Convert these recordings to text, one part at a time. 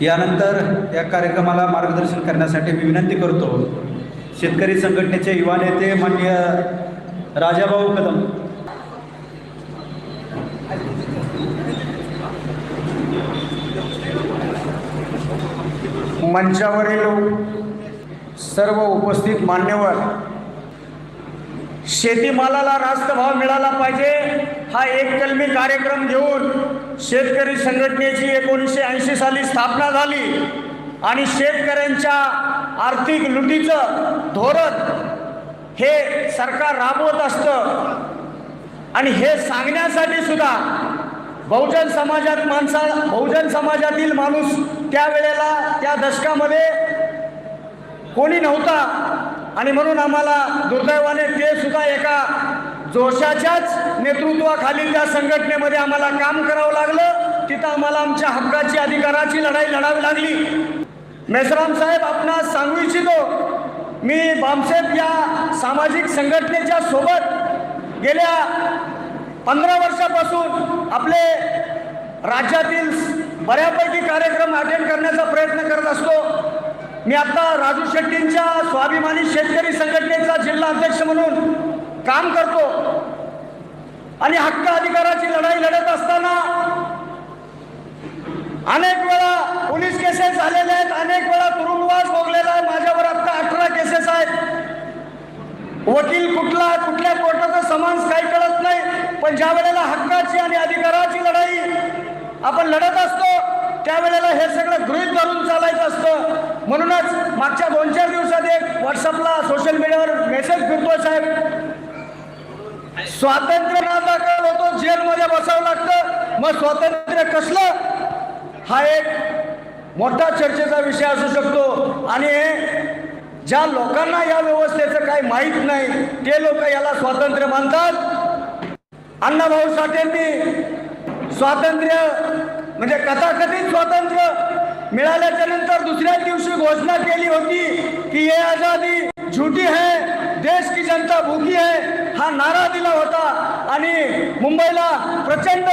यानंतर या कार्यक्रमाला मार्गदर्शन करण्यासाठी मी विनंती करतो शेतकरी संघटनेचे युवा नेते माननीय राजाभाऊ कदम. मंचावरील सर्व उपस्थित मान्यवर शेतीमालाला रास्त भाव मिळाला पाहिजे. हा एक कलमी कार्यक्रम घेऊन शेतकरी संघटनेची एकोणीसशे ऐंशी साली स्थापना झाली आणि शेतकऱ्यांच्या आर्थिक लुटीचं धोरण हे सरकार राबवत असतं. आणि हे सांगण्यासाठी सुद्धा बहुजन समाजात माणसा बहुजन समाजातील माणूस त्यावेळेला त्या दशकामध्ये कोणी नव्हता. आणि म्हणून आम्हाला दुर्दैवाने ते सुद्धा एका जोशाच्याच नेतृत्वाखालील त्या संघटनेमध्ये आम्हाला काम करावं लागलं. तिथं आम्हाला आमच्या हक्काची अधिकाराची लढाई लढावी लागली. मेसराम साहेब आपणास सांगू इच्छितो मी बामसेप या सामाजिक संघटनेच्या सोबत गेल्या पंधरा वर्षापासून आपले राज्यातील बऱ्यापैकी कार्यक्रम अटेंड करण्याचा प्रयत्न करत असतो. मी आता राजू शेट्टींच्या स्वाभिमानी शेतकरी संघटनेचा जिल्हा अध्यक्ष म्हणून काम करतो. आणि हक्क अधिकाराची लढाई लढत असताना अनेक वेळा पोलीस केसेस झालेले आहेत. अनेक वेळा तुरुंगवास भोगलेला आहे. माझ्यावर आता अठरा केसेस आहेत. वकील कुठला कुठल्या कोर्टाचा समाज काही कळत नाही. पण ज्या वेळेला हक्काची आणि अधिकाराची लढाई आपण लढत असतो त्यावेळेला हे सगळं गृहित धरून चालायचं असतं. म्हणूनच मागच्या दोन चार दिवसात एक व्हॉट्सअपला स्वातंत्र्य ना दाखल होतो जेलमध्ये बसावं लागतं. मग स्वातंत्र्य कसलं? हा एक मोठा चर्चेचा विषय असू शकतो. आणि ज्या लोकांना या व्यवस्थेचं काही माहीत नाही ते लोक याला स्वातंत्र्य मानतात. अण्णाभाऊ साठेंनी स्वातंत्र्य म्हणजे कथाकथित स्वातंत्र्य मिळाल्याच्या नंतर दुसऱ्या दिवशी घोषणा केली होती की हे आझादी झुटी है देश की जनता भूकी है हा नारा दिला होता आणि मुंबईला प्रचंड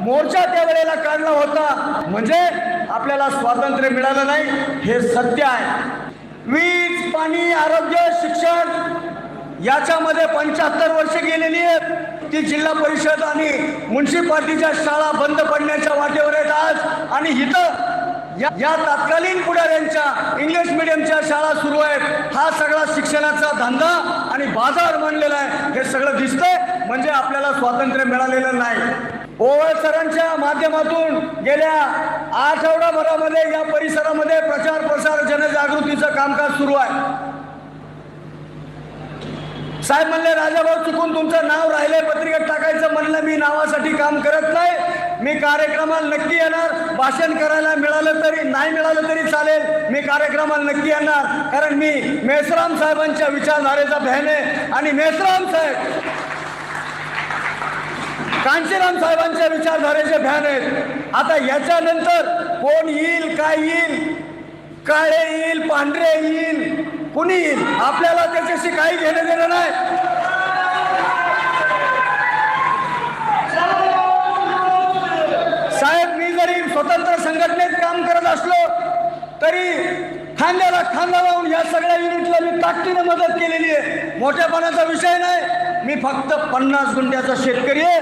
मोर्चा त्यावेळेला काढला होता. म्हणजे आपल्याला स्वातंत्र्य मिळालं नाही हे सत्य आहे. वीज पाणी आरोग्य शिक्षण याच्यामध्ये पंच्याहत्तर वर्ष गेलेली आहेत. ती जिल्हा परिषद आणि म्युन्सिपाल्टीच्या शाळा बंद पडण्याच्या वाटेवर आहेत आज. आणि इथं या या तत्कालीन पुढाऱ्यांच्या इंग्लिश मिडियमच्या शाळा सुरू आहेत. हा सगळा शिक्षणाचा धंदा आणि बाजार मांडलेला आहे. हे सगळं दिसतंय. म्हणजे आपल्याला स्वातंत्र्य मिळालेलं नाही. ओवळ सरांच्या माध्यमातून गेल्या आठवडाभरामध्ये या परिसरामध्ये प्रचार प्रसार जनजागृतीचं कामकाज सुरू आहे. साहेब म्हणले राजाभाऊ चुकून तुमचं नाव राहिले पत्रिकेत टाकायचं म्हणलं मी. नावासाठी काम करत नाही. मी कार्यक्रमाला नक्की येणार. भाषण करायला मिळालं तरी नाही मिळालं तरी चालेल. मी कार्यक्रमाला नक्की येणार. कारण मी मेसराम साहेबांच्या विचारधारेचा बहन आहे. आणि मेसराम साहेब कांचीराम साहेबांच्या विचारधारेचे भ्यान आहेत. आता याच्यानंतर कोण येईल काय येईल काळे येईल पांढरे येईल कुणी येईल आपल्याला त्याच्याशी काही घेणं देणं नाही साहेब मी जरी स्वतंत्र संघटनेत काम करत असलो तरी खांद्याला खांदा लावून या सगळ्या युनिटला मी ताकदीनं मदत केलेली आहे. मोठ्यापणाचा विषय नाही. मी फक्त पन्नास गुंठ्याचा शेतकरी आहे.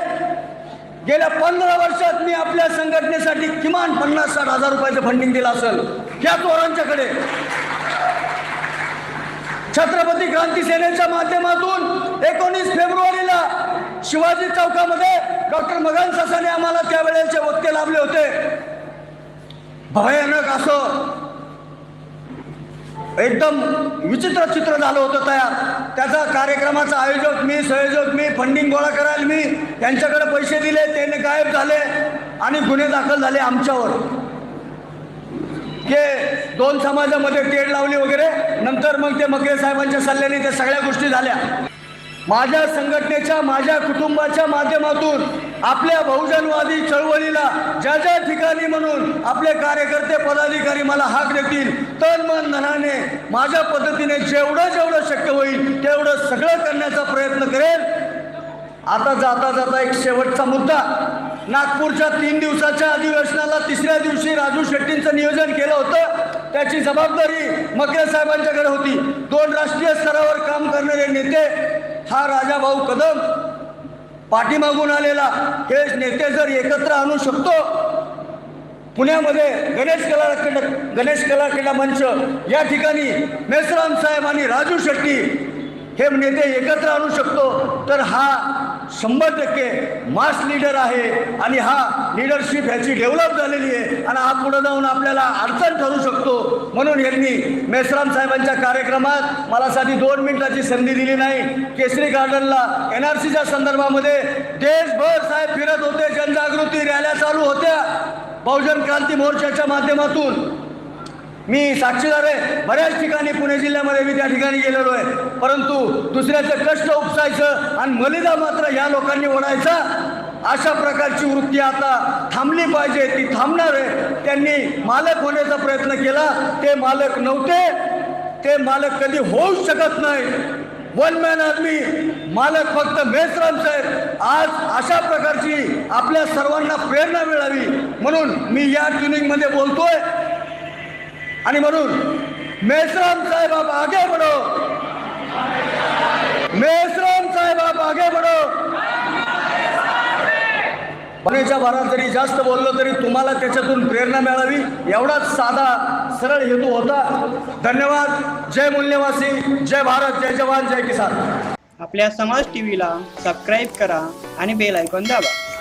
गेल्या पंधरा वर्षात मी आपल्या संघटनेसाठी किमान पन्नास साठ हजार रुपयाचं फंडिंग दिलं असेल. या चोरांच्याकडे. छत्रपती क्रांती सेनेच्या माध्यमातून एकोणीस फेब्रुवारीला शिवाजी चौकामध्ये डॉक्टर मगन ससाने आम्हाला त्यावेळेचे वक्ते लाभले होते. भयानक असं एकदम विचित्र चित्र झालं होतं तयार. त्याचा कार्यक्रमाचा आयोजक मी संयोजक मी फंडिंग गोळा करायला मी त्यांच्याकडे पैसे दिले त्याने गायब झाले आणि गुन्हे दाखल झाले आमच्यावर. के दोन समाजामध्ये टेड लावली वगैरे नंतर मग ते मकरे साहेबांच्या सल्ल्याने त्या सगळ्या गोष्टी झाल्या. माझ्या संघटनेच्या माझ्या कुटुंबाच्या माध्यमातून आपल्या बहुजनवादी चळवळीला ज्या ज्या ठिकाणी म्हणून आपले कार्यकर्ते पदाधिकारी मला हाक देतील तन मन धनाने माझ्या पद्धतीने जेवढं जेवढं शक्य होईल तेवढं सगळं करण्याचा प्रयत्न करेल आता जाता जाता एक शेवटचा मुद्दा. नागपूरच्या तीन दिवसाच्या अधिवेशनाला तिसऱ्या दिवशी राजू शेट्टींचं नियोजन केलं होतं. त्याची जबाबदारी मकरे साहेबांच्याकडे होती. दोन राष्ट्रीय स्तरावर काम करणारे नेते हा राजाभाऊ कदम. पाठीमागून आलेला हे नेते जर एकत्र आणू शकतो पुण्यामध्ये गणेश कला क्रीडा गणेश कला क्रीडा मंच या ठिकाणी मेसराम साहेब आणि राजू शेट्टी हे नेते एकत्र आणू शकतो तर हा शंभर टक्के मास लीडर आहे आणि हा लिडरशिप ह्याची डेव्हलप झालेली आहे आणि हा पुढे जाऊन आपल्याला अडचण ठरू शकतो. म्हणून यांनी मेसराम साहेबांच्या कार्यक्रमात मला साधी दोन मिनिटाची संधी दिली नाही. केसरी गार्डनला एन आर सीच्या संदर्भामध्ये देशभर साहेब फिरत होते. जनजागृती रॅल्या चालू होत्या. बहुजन क्रांती मोर्चाच्या माध्यमातून मी साक्षीदार आहे. बऱ्याच ठिकाणी पुणे जिल्ह्यामध्ये मी त्या ठिकाणी गेलेलो आहे. परंतु दुसऱ्याचं कष्ट उपसायचं आणि मलिदा मात्र या लोकांनी ओढायचा अशा प्रकारची वृत्ती आता थांबली पाहिजे. ती थांबणार आहे. त्यांनी मालक होण्याचा प्रयत्न केला. ते मालक नव्हते. ते मालक कधी होऊच शकत नाही. वन मॅन आदमी मालक फक्त मेसराम साहेब. आज अशा प्रकारची आपल्या सर्वांना प्रेरणा मिळावी. म्हणून मी या ट्युनिंगमध्ये बोलतोय. आणि म्हणून मेश्राम साहेब आगे बढ़ो. मेसराम साहेब आगे बढ़ो. पाण्याच्या भारात जरी जास्त बोललो तरी तुम्हाला त्याच्यातून प्रेरणा मिळावी. एवढाच साधा सरळ हेतू होता. धन्यवाद. जय मूल्यवासी. जय भारत. जय जवान. जय किसान. आपल्या समाज टीव्हीला सबस्क्राईब करा आणि बेल ऐकून दाबा.